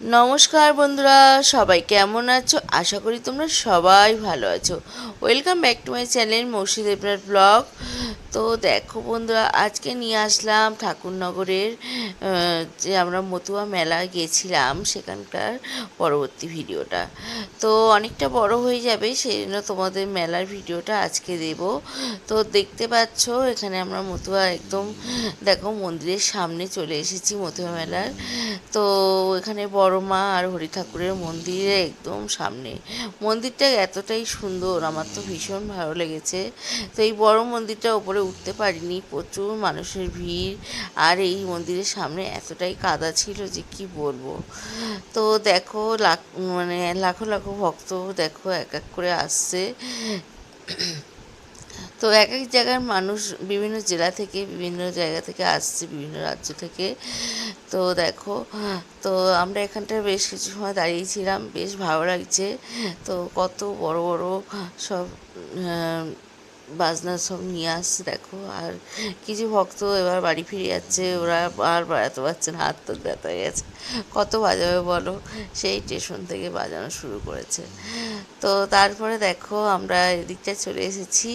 নমস্কার বন্ধুরা, সবাই কেমন আছো? আশা করি তোমরা সবাই ভালো আছো। Welcome back to my channel Mousi Debnath vlog তো দেখো বন্ধুরা, আজকে নিয়ে আসলাম ঠাকুরনগরের যে আমরা মতুয়া মেলা গেছিলাম সেখানকার পরবর্তী ভিডিওটা। তো অনেকটা বড় হয়ে যাবে সেই জন্য তোমাদের মেলার ভিডিওটা আজকে দেব। তো দেখতে পাচ্ছ, এখানে আমরা মতুয়া একদম, দেখো মন্দিরের সামনে চলে এসেছি মতুয়া মেলার। তো এখানে বড় মা আর হরি ঠাকুরের মন্দিরে একদম সামনে। মন্দিরটা এতটাই সুন্দর, আমার তো ভীষণ ভালো লেগেছে। তো এই বড় মন্দিরটা ওপরে উঠতে পারিনি। প্রচুর মানুষের ভিড়। আর এই মন্দিরের সামনে এতটাই কাদা ছিল যে কি বলব? তো দেখো, লাখ মানে লাখো লাখো ভক্ত দেখো এক এক করে আসছে। তো এক এক জায়গার মানুষ বিভিন্ন জেলা থেকে, বিভিন্ন জায়গা থেকে আসছে, বিভিন্ন রাজ্য থেকে। তো দেখো, তো আমরা এখানটায় বেশ কিছু সময় দাঁড়িয়েছিলাম। বেশ ভালো লাগছে। তো কত বড় বড় সব বাজনা সব নিয়ে আসছে, দেখো। আর কিছু ভক্ত এবার বাড়ি ফিরে যাচ্ছে, ওরা আর বাড়াতে পারছে না, হাত তো ব্যথা হয়ে গেছে। কত বাজাবে বলো? সেই স্টেশন থেকে বাজানো শুরু করেছে। তো তারপরে দেখো আমরা এদিকটা চলে এসেছি।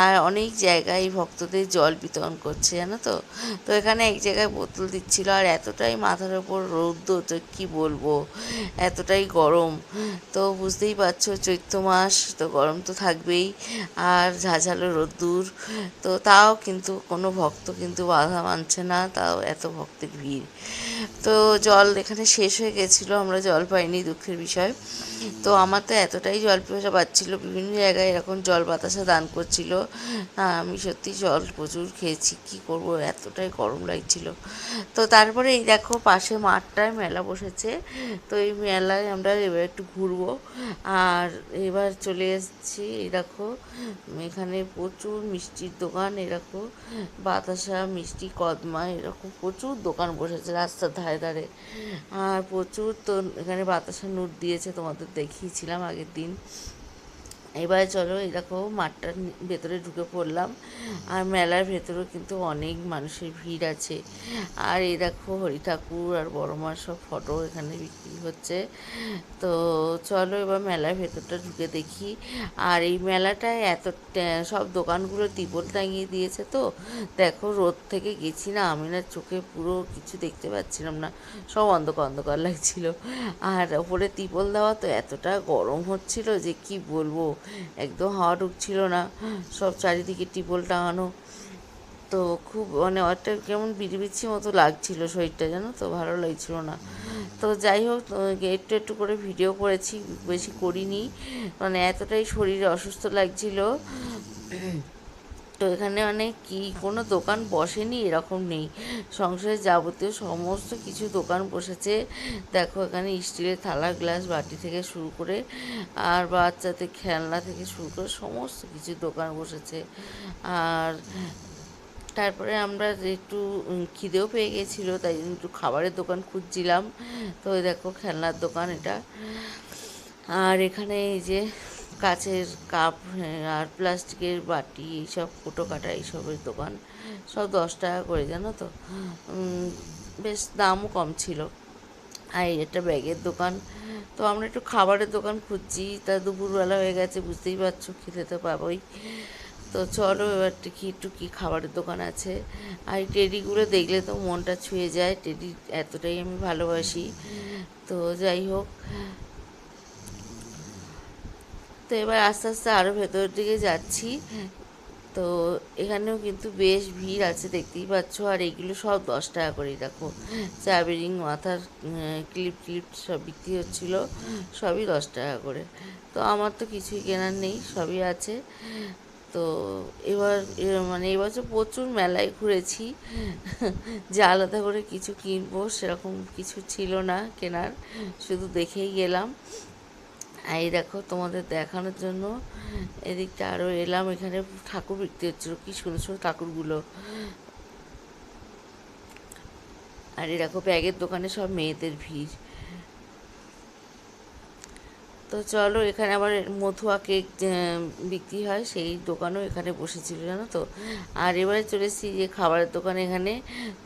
আর অনেক জায়গায় ভক্তদের জল বিতরণ করছে, জানো তো? তো এখানে এক জায়গায় বোতল দিচ্ছিল, আর এতটাই মাথার ওপর রৌদ্র, তো কি বলব? এতটাই গরম। তো বুঝতেই পারছ, চৈত্র মাস, তো গরম তো থাকবেই। আর ঝাঝালো রোদ্দুর, তো তাও কিন্তু কোনো ভক্ত কিন্তু বাধা মানছে না, তাও এত ভক্তের ভিড়। তো জল এখানে শেষ হয়ে গেছিল, আমরা জল পাইনি দুঃখের বিষয়। তো আমার তো এতটাই জল পিপাসা পাচ্ছিল বিভিন্ন জায়গায় এরকম জল বাতাসা দান করছিল। না, আমি সত্যি জল প্রচুর খেয়েছি, কি করব, এতটাই গরম লাগছিল। তো তারপরে এই দেখো, পাশে মাঠটায় মেলা বসেছে। তো এই মেলায় আমরা এবার একটু ঘুরবো। আর এবার চলে এসেছি, এই দেখো, এখানে প্রচুর মিষ্টির দোকান এরকম বাতাসা, মিষ্টি, কদমা, এরকম প্রচুর দোকান বসেছে রাস্তার ধারে। ধারে আর প্রচুর তো এখানে বাতাসা নুট দিয়েছে তোমাদের দেখিয়েছিলাম আগের দিন। এবারে চলো এরকম মাঠটার ভেতরে ঢুকে পড়লাম। আর মেলার ভেতরেও কিন্তু অনেক মানুষের ভিড় আছে। আর এই দেখো, হরি ঠাকুর আর বড় মার সব ফটো এখানে বিক্রি হচ্ছে। তো চলো, এবার মেলার ভেতরটা ঢুকে দেখি। আর এই মেলাটায় এত সব দোকানগুলো তিপল টাঙিয়ে দিয়েছে তো। দেখো, রোদ থেকে গেছি না, আমি না চোখে পুরো কিছু দেখতে পাচ্ছিলাম না। সব অন্ধকার অন্ধকার লাগছিল। আর ওপরে তিপল দেওয়া তো এতটা গরম হচ্ছিল যে কি বলব? একদম হাওয়া ঢুকছিল না। সব চারিদিকে টিপল টাঙানো। তো খুব মানে একটা কেমন বিড়বিচ্ছি মতো লাগছিল শরীরটা, জানো তো? ভালো লাগছিল না। তো যাই হোক একটু একটু করে ভিডিও করেছি, বেশি করিনি। মানে এতটাই শরীর অসুস্থ লাগছিল। তো এখানে মানে কি, কোনো দোকান বসেনি? এরকম নেই। সংসারের যাবতীয় সমস্ত কিছু দোকান বসেছে। দেখো, এখানে স্টিলের থালা, গ্লাস, বাটি থেকে শুরু করে, আর বাচ্চাদের খেলনা থেকে শুরু করে সমস্ত কিছু দোকান বসেছে। আর তারপরে আমরা একটু খিদেও পেয়ে গেছিল, তাই জন্য একটু খাবারের দোকান খুঁজছিলাম। তো দেখো, খেলনার দোকান এটা। আর এখানে এই যে কাচের কাপ হ্যাঁ, আর প্লাস্টিকের বাটি এইসব ফুটো কাটা এইসবের দোকান। সব দশ টাকা করে জানো তো? বেশ দামও কম ছিল। আর একটা ব্যাগের দোকান। তো আমরা একটু খাবারের দোকান খুঁজছি। তা দুপুরবেলা হয়ে গেছে বুঝতেই পারছ খেতে তো পাবোই। তো চলো এবার দেখি একটু কী খাবারের দোকান আছে। আর এই টেডিগুলো দেখলে তো মনটা ছুঁয়ে যায়। টেডি এতটাই আমি ভালোবাসি। তো যাই হোক তো এবার আস্তে আস্তে আরও ভেতরের দিকে যাচ্ছি। তো এখানেও কিন্তু বেশ ভিড় আছে দেখতেই পাচ্ছ। আর এইগুলো সব দশ টাকা করে দেখো। চাবিরিং মাথার ক্লিপ ক্লিপ সব বিক্রি হচ্ছিল। সবই দশ টাকা করে। তো আমার তো কিছুই কেনার নেই সবই আছে। তো এবার মানে এবছর প্রচুর মেলায় ঘুরেছি। যে আলাদা করে কিছু কিনবো সেরকম কিছু ছিল না কেনার। শুধু দেখেই গেলাম। এই দেখো তোমাদের দেখানোর জন্য। এদিকটা আরও এলাম, এখানে ঠাকুর বিক্রি হচ্ছিল। কি সুন্দর সুন্দর ঠাকুরগুলো। আর দেখো ব্যাগের দোকানে সব মেয়েদের ভিড়। তো চলো, এখানে আবার মথুয়া কেক বিক্রি হয়। সেই দোকানও এখানে বসেছিল, জানো তো? আর এবারে চলে এসেছি যে খাবারের দোকান এখানে।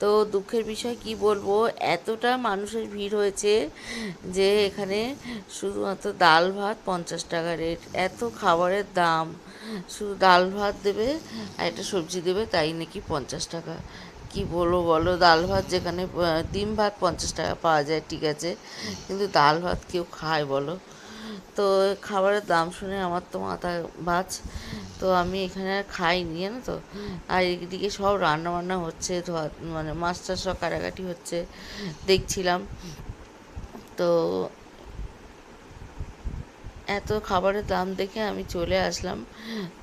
তো দুঃখের বিষয় কি বলব, এতটা মানুষের ভিড় হয়েছে যে এখানে শুধুমাত্র ডাল ভাত পঞ্চাশ টাকা রেট। এত খাবারের দাম। শুধু ডাল ভাত দেবে আর একটা সবজি দেবে, তাই নাকি পঞ্চাশ টাকা? কি বলব বলো, ডাল ভাত যেখানে ডিম ভাত পঞ্চাশ টাকা পাওয়া যায়, ঠিক আছে। কিন্তু ডাল ভাত কেউ খায় বলো। তো খাবারের দাম শুনে আমার তো মাথা বাজ তো আমি এখানে আর খাইনি, জানো তো। আর এদিকে সব রান্না বান্না হচ্ছে ধোয়া মানে মাছটা সব কাটাকাটি হচ্ছে, দেখছিলাম। তো এত খাবারের দাম দেখে আমি চলে আসলাম।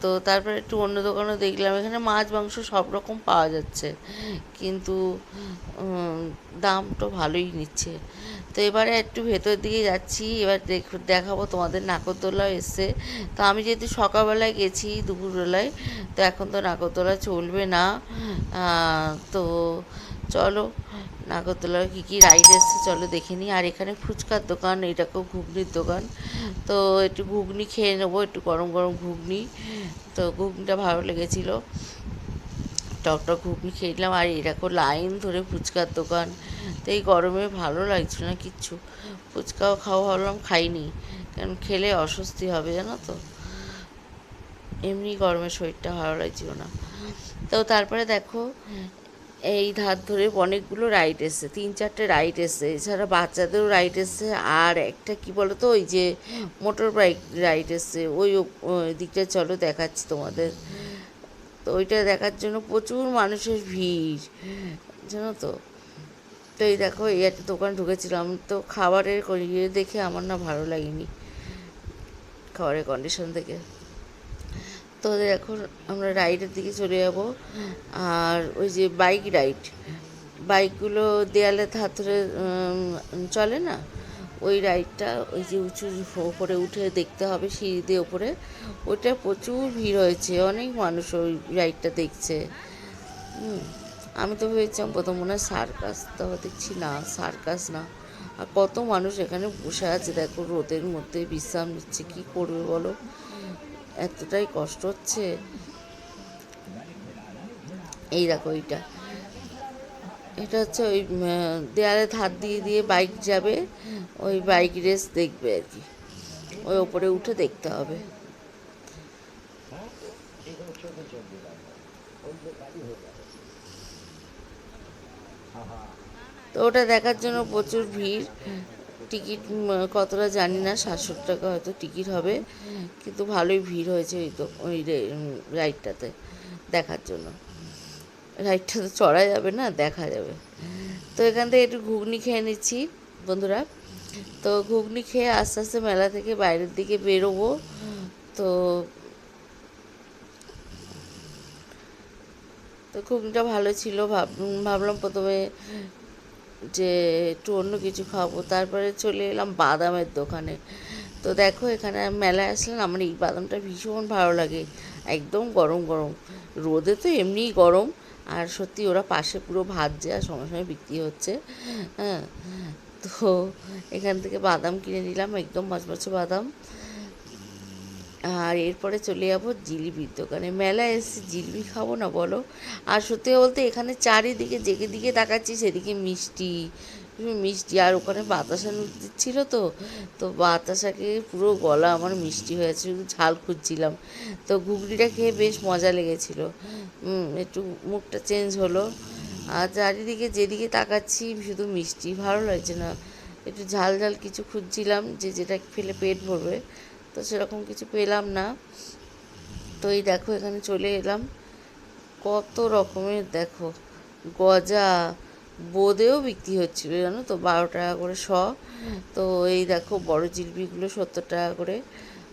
তো তারপরে একটু অন্য দোকানও দেখলাম, এখানে মাছ, মাংস সব রকম পাওয়া যাচ্ছে। কিন্তু দাম তো ভালোই নিচ্ছে। তো এবারে একটু ভেতর দিকে যাচ্ছি, এবার দেখ- দেখাবো তোমাদের নাগরদোলা এসছে। তো আমি যেহেতু সকালবেলায় গেছি দুপুরবেলায়, তো এখন তো নাগরদোলা চলবে না। তো চলো নাগরদোলার কী কী রাইড এসছে চলো দেখে নিই। আর এখানে ফুচকার দোকান, এটাকেও ঘুগনির দোকান। তো একটু ঘুগনি খেয়ে নেব, একটু গরম গরম ঘুগনি। তো ঘুগনিটা ভালো লেগেছিলো। টক টক ঘুগনি খেয়ে নিলাম। আর এরকম লাইন ধরে ফুচকার দোকান। তো এই গরমে ভালো লাগছিল না কিচ্ছু। ফুচকাও খাওয়া ভাবলাম, খাইনি। কারণ খেলে অস্বস্তি হবে জানো তো? এমনি গরমে শরীরটা ভালো লাগছিল না। তো তারপরে দেখো এই ধার ধরে অনেকগুলো রাইড এসছে, তিন চারটে রাইড এসছে, এছাড়া বাচ্চাদেরও রাইড এসছে, আর একটা কি বলো তো ওই যে মোটর বাইক রাইড এসছে, ওই দিকটা চলো দেখাচ্ছি তোমাদের। তো ওইটা দেখার জন্য প্রচুর মানুষের ভিড়, জানো তো? তো এই দেখো, এই একটা দোকান ঢুকেছিলাম, তো খাবারের ইয়ে দেখে আমার না ভালো লাগেনি, খাবারের কন্ডিশন দেখে। তো এখন আমরা রাইডের দিকে চলে যাব। আর ওই যে বাইক রাইড বাইকগুলো দেয়ালে ধরে চলে না? ওই রাইডটা ওই যে উঁচু ওপরে উঠে দেখতে হবে, সিঁড়ি দিয়ে ওপরে। ওইটা প্রচুর ভিড় হয়েছে, অনেক মানুষ ওই রাইডটা দেখছে। আমি তো ভেবেছিলাম প্রথম মনে হয় সার্কাস তো দেখছি না সার্কাস না। আর কত মানুষ এখানে বসে আছে, দেখো রোদের মধ্যে বিশ্রাম নিচ্ছে, কী করবে বলো? এতটাই কষ্ট হচ্ছে? এই দেখো এইটা। এটা হচ্ছে ওই দেয়ালে ধার দিয়ে দিয়ে বাইক যাবে, ওই বাইক রেস দেখবে আর কি। ওই ওপরে উঠে দেখতে হবে। তো ওটা দেখার জন্য প্রচুর ভিড়। টিকিট কতটা জানি না সাতশো টাকা হয়তো টিকিট হবে। কিন্তু ভালোই ভিড় হয়েছে ওই তো, ওই রাইডটাতে দেখার জন্য। রাইডটা তো চড়া যাবে না, দেখা যাবে। তো এখান থেকে একটু ঘুগনি খেয়ে নিচ্ছি, বন্ধুরা। তো ঘুগনি খেয়ে আস্তে আস্তে মেলা থেকে বাইরের দিকে বেরোবো। তো তো ঘুগনিটা ভালো ছিল, ভাব ভাবলাম প্রথমে যে একটু অন্য কিছু খাব। তারপরে চলে এলাম বাদামের দোকানে। তো দেখো, এখানে মেলায় আসলাম। আমার এই বাদামটা ভীষণ ভালো লাগে। একদম গরম গরম। রোদে তো এমনিই গরম। আর সত্যি ওরা পাশে পুরো ভাজছে আর সময় সময় বিক্রি হচ্ছে। হ্যাঁ তো এখান থেকে বাদাম কিনে নিলাম। একদম মচমচে বাদাম। আর এরপরে চলে যাব জিলিপির দোকানে। মেলায় এসে জিলিপি খাব না বলো? আর সত্যি বলতে এখানে চারিদিকে যেদিকে তাকাচ্ছি সেদিকে মিষ্টি মিষ্টি। আর ওখানে বাতাসা ছিল তো তো বাতাসাকে পুরো গলা আমার মিষ্টি হয়েছে, শুধু ঝাল খুঁজছিলাম। তো ঘুগনিটা খেয়ে বেশ মজা লেগেছিল। একটু মুখটা চেঞ্জ হলো। আর চারিদিকে যেদিকে তাকাচ্ছি শুধু মিষ্টি, ভালো লাগছে না। একটু ঝাল ঝাল কিছু খুঁজছিলাম যে যেটা খেলে পেট ভরবে। তো সেরকম কিছু পেলাম না। তো এই দেখো, এখানে চলে এলাম। কত রকমের দেখো, গজা, বোঁদেও বিক্রি হচ্ছিল, জানো তো? বারো টাকা করে শ। তো এই দেখো, বড় জিলিপিগুলো সত্তর টাকা করে।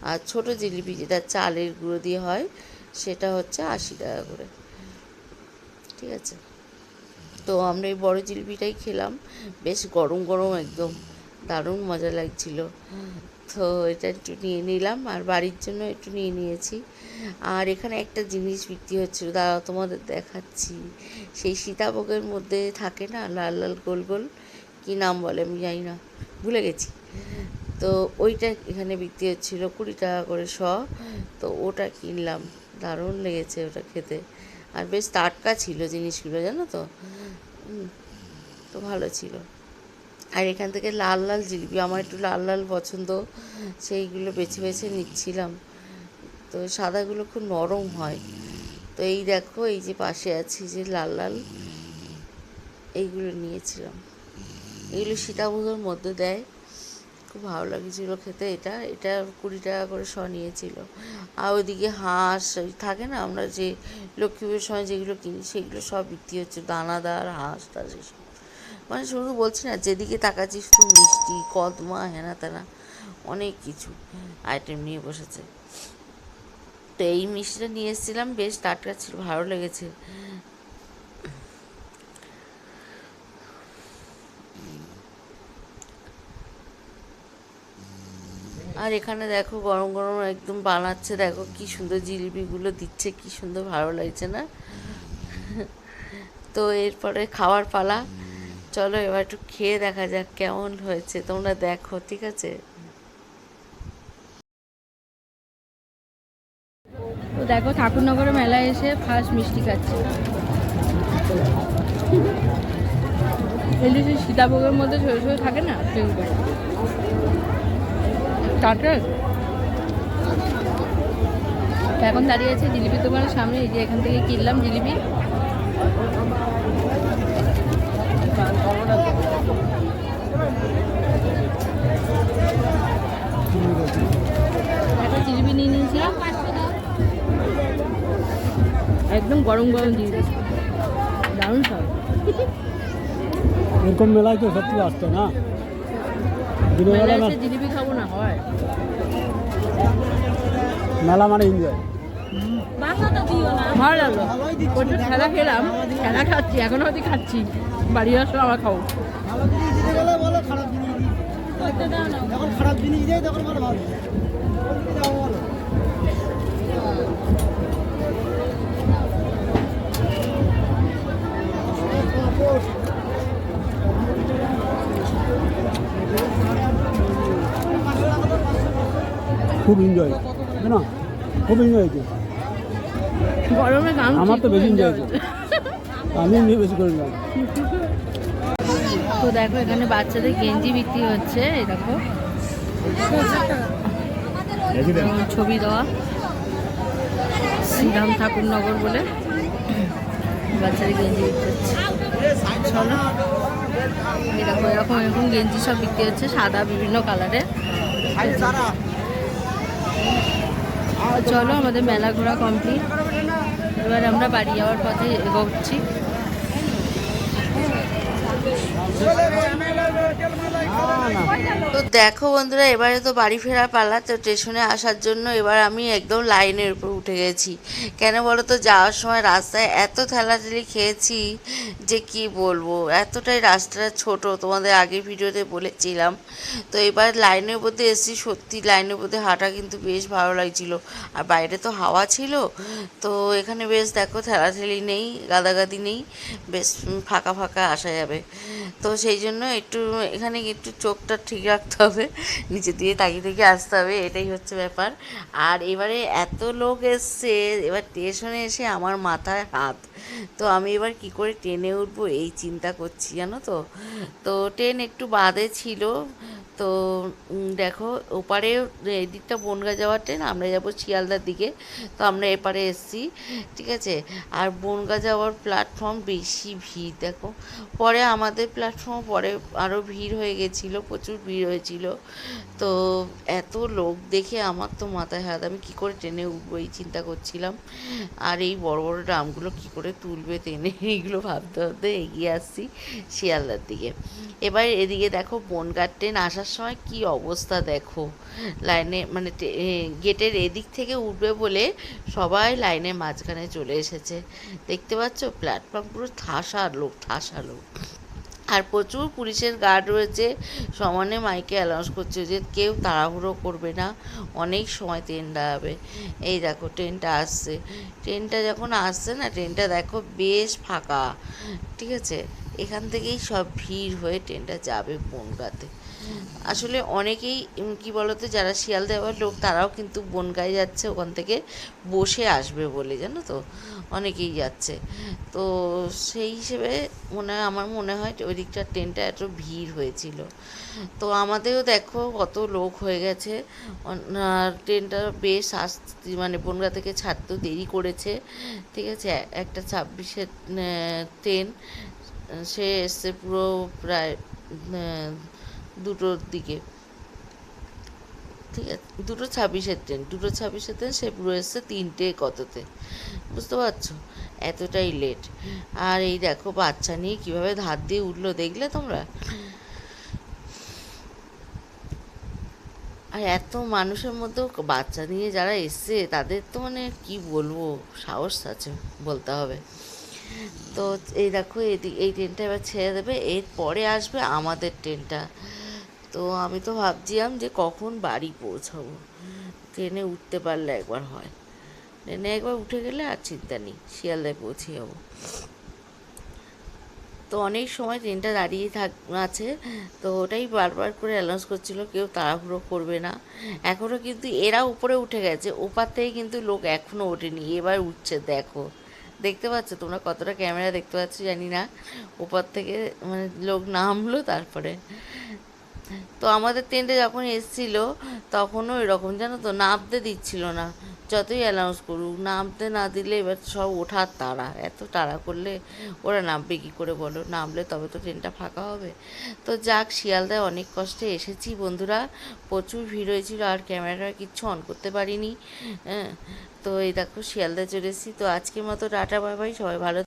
আর ছোট জিলিপি যেটা চালের গুঁড়ো দিয়ে হয়, সেটা হচ্ছে আশি টাকা করে। ঠিক আছে? তো আমরা এই বড় জিলিপিটাই খেলাম। বেশ গরম গরম একদম। দারুণ মজা লাগছিল। তো এটা একটু নিয়ে নিলাম, আর বাড়ির জন্য একটু নিয়ে নিয়েছি। আর এখানে একটা জিনিস বিক্রি হচ্ছিল, দাঁড়াও তোমাদের দেখাচ্ছি। সেই সীতাভোগের মধ্যে থাকে না, লাল লাল গোল গোল, কী নাম বলে আমি জানি না, ভুলে গেছি। তো ওইটা এখানে বিক্রি হচ্ছিল কুড়ি টাকা করে শ, তো ওটা কিনলাম, দারুণ লেগেছে ওটা খেতে। আর বেশ টাটকা ছিল জিনিসগুলো, জানো তো? তো ভালো ছিল। আর এখান থেকে লাল লাল জিলিপি, আমার একটু লাল লাল পছন্দ, সেইগুলো বেছে বেছে নিচ্ছিলাম। তো সাদাগুলো খুব নরম হয়। তো এই দেখো, এই যে পাশে আছি যে লাল লাল, এইগুলো নিয়েছিলাম। এগুলো সীতাভোগের মধ্যে দেয়। খুব ভালো লাগছিল খেতে এটা। এটা কুড়ি টাকা করে শ নিয়েছিল। আর ওইদিকে হাঁস থাকে না, আমরা যে লক্ষ্মী পুজোর সময় যেগুলো কিনি, সেগুলো সব বিক্রি হচ্ছে। দানাদার, হাঁস টাস এসব মানে শুধু বলছি না, যেদিকে তাকাচ্ছি শুধু মিষ্টি, কদমা হেনা তেনা অনেক কিছু আইটেম নিয়ে বসেছে। তো এই মিষ্টিটা নিয়ে এসেছিলাম, বেশ টাটকা ছিল, ভালো লেগেছে। আর এখানে দেখো, গরম গরম একদম বানাচ্ছে, দেখো কি সুন্দর জিলিপিগুলো দিচ্ছে, কি সুন্দর ভালো লাগছে না? তো এরপরে খাওয়ার পালা। চলো এবার একটু খেয়ে দেখা যাক কেমন হয়েছে, তোমরা দেখো, ঠিক আছে? তো দেখো, ঠাকুরনগরে মেলায় এসে ফার্স্ট মিষ্টি খাচ্ছে। সীতাভোগের মধ্যে সরে সরে থাকে না এখন দাঁড়িয়ে আছে জিলিপি দোকানের সামনে, এই যে এখান থেকে কিনলাম জিলিপি একটা জিলিপি নিয়ে নিয়েছি একদম গরম গরম জিলিপি দারুণ সব এরকম মেলায় তো সত্যি আসতো না। জিলিপি খাব না হয়। মেলা মানে এনজয় ভালো লাগল। প্রচুর খেলা খেলাম খেলা খাচ্ছি এখনও অবধি খাচ্ছি। বাড়ি আসলে আবার খাব খারাপ জিনিস দিই যখন খারাপ জিনিস দেয় তখন ভালো। খুব এনজয় না? খুব এনজয় হয়েছে। গরমে গান আমার তো বেশি এনজয় হয়েছে। আমি এমনি বেশি করে নিলাম তো দেখো এখানে বাচ্চাদের গেঞ্জি বিক্রি হচ্ছে এই দেখো। ছবি দেওয়া। শ্রীরাম ঠাকুরনগর বলে বাচ্চাদের গেঞ্জি বিক্রি হচ্ছে। চলো এরকম এরকম এরকম গেঞ্জি সব বিক্রি হচ্ছে সাদা বিভিন্ন কালারের চলো আমাদের মেলা ঘোরা কমপ্লিট এবার আমরা বাড়ি যাওয়ার পথে এগোচ্ছি তো দেখো বন্ধুরা, এবারে তো বাড়ি ফেরার পালা, তো স্টেশনে আসার জন্য এবার আমি একদম লাইনের উপর উঠে গেছি। কেন বলো তো, যাওয়ার সময় রাস্তায় এত ঠেলাঠেলি খেয়েছি যে কি বলব? এতটাই রাস্তাটা ছোট, তোমাদের আগের ভিডিওতে বলেছিলাম। তো এবার লাইনের মধ্যে এসেছি, সত্যি লাইনের মধ্যে হাঁটা কিন্তু বেশ ভালো লাগছিল। আর বাইরে তো হাওয়া ছিল, তো এখানে বেশ দেখো ঠেলাঠেলি নেই, গাদাগাদি নেই, বেশ ফাঁকা ফাঁকা আসা যাবে। তো সেই জন্য একটু, এখানে একটু চোখটা ঠিক রাখতে হবে। নিচে দিয়ে তাকিয়ে থেকে আসতে হবে, এটাই হচ্ছে ব্যাপার। আর এবারে এত লোক এসছে, এবার স্টেশনে এসে আমার মাথায় হাত। তো আমি এবার কি করে ট্রেনে উঠবো এই চিন্তা করছি জানো তো? তো ট্রেন একটু বাদে ছিল তো দেখো, ওপারে এদিকটা বনগা যাওয়ার ট্রেন আমরা যাব শিয়ালদার দিকে। তো আমরা এপারে এসছি, ঠিক আছে? আর বনগা যাওয়ার প্ল্যাটফর্ম বেশি ভিড়, দেখো। পরে আমাদের প্ল্যাটফর্ম পরে আরও ভিড় হয়ে গেছিল, প্রচুর ভিড় হয়েছিল। তো, এত লোক দেখে আমার তো মাথায় হাত। আমি কী করে ট্রেনে উঠবো, এই চিন্তা করছিলাম। আর এই বড় বড় ড্রামগুলো কী করে তুলবে ট্রেনে এইগুলো ভাবতে ভাবতে এগিয়ে আসছি শিয়ালদার দিকে। এবার এদিকে দেখো বনগাঁ ট্রেন আসার সময় কি অবস্থা দেখো। লাইনে মানে গেটের এদিক থেকে উঠবে বলে সবাই লাইনের মাঝখানে চলে এসেছে। দেখতে পাচ্ছ প্ল্যাটফর্ম পুরো ঠাসা লোক ঠাসা লোক। আর প্রচুর পুলিশের গার্ড রয়েছে। সমানে মাইকে অ্যানাউন্স করছে যে কেউ তাড়াহুড়ো করবে না। অনেক সময় ট্রেন দাঁড়াবে। এই দেখো ট্রেনটা আসছে। ট্রেনটা যখন আসছে না ট্রেনটা দেখো বেশ ফাঁকা। ঠিক আছে? এখান থেকেই সব ভিড় হয়ে ট্রেনটা যাবে বনগাঁতে। আসলে অনেকেই কি বলতো, যারা শিয়াল দেওয়ার লোক, তারাও কিন্তু বনগায় যাচ্ছে, ওখান থেকে বসে আসবে বলে, জানো তো? অনেকেই যাচ্ছে। তো সেই হিসেবে মনে হয়, আমার মনে হয় ওই দিকটার ট্রেনটা এত ভিড় হয়েছিল। তো আমাদেরও দেখো, কত লোক হয়ে গেছে। ট্রেনটা বেশ আসতে মানে বনগা থেকে ছাড়তেও দেরি করেছে। ঠিক আছে? একটা ছাব্বিশের ট্রেন সে এসছে পুরো প্রায় দুটোর দিকে। ঠিক আছে? দুটো ছাব্বিশের ট্রেন দুটো ছাব্বিশের ট্রেন সে পুরো এসছে তিনটে কততে। বুঝতে পারছ? এতটাই লেট আর এই দেখো বাচ্চা নিয়ে কীভাবে ধার দিয়ে উঠল, দেখলে তোমরা? আর এত মানুষের মধ্যেও বাচ্চা নিয়ে যারা এসছে, তাদের তো মানে কি বলব? সাহস আছে বলতে হবে। তো এই দেখো এদিক এই ট্রেনটা এবার ছেড়ে দেবে এর পরে আসবে আমাদের ট্রেনটা তো আমি তো ভাবছিলাম যে কখন বাড়ি পৌঁছাবো। ট্রেনে উঠতে পারলে একবার হয়। ট্রেনে একবার উঠে গেলে আর চিন্তা নেই, শিয়ালদায় পৌঁছে যাব। তো অনেক সময় ট্রেনটা দাঁড়িয়ে থাক, আছে, তো ওটাই বারবার করে অ্যানাউন্স করছিল, কেউ তাড়াহুড়ো করবে না। এখনও কিন্তু এরা উপরে উঠে গেছে, ওপার থেকে কিন্তু লোক এখনও ওঠেনি, এবার উঠছে, দেখো। দেখতে পাচ্ছ তোমরা কতটা ক্যামেরা দেখতে পাচ্ছ জানি না, ওপার থেকে মানে লোক নামলো তারপরে। তো আমাদের ট্রেনটা যখন এসছিল, তখনও এরকম, জানো তো, নামতে দিচ্ছিল না। যতই অ্যানাউন্স করুক, নামতে না দিলে এবার সব ওঠার তাড়া। এত তাড়া করলে ওরা নামবে কী করে বলো? নামলে তবে তো ট্রেনটা ফাঁকা হবে। তো যাক, শিয়ালদায় অনেক কষ্টে এসেছি বন্ধুরা। প্রচুর ভিড় হয়েছিল, আর ক্যামেরা কিচ্ছু অন করতে পারিনি। হ্যাঁ তো এই দেখো, শিয়ালদায় চলে এসেছি। তো আজকের মতো টাটা বাই বাই সবাই ভালো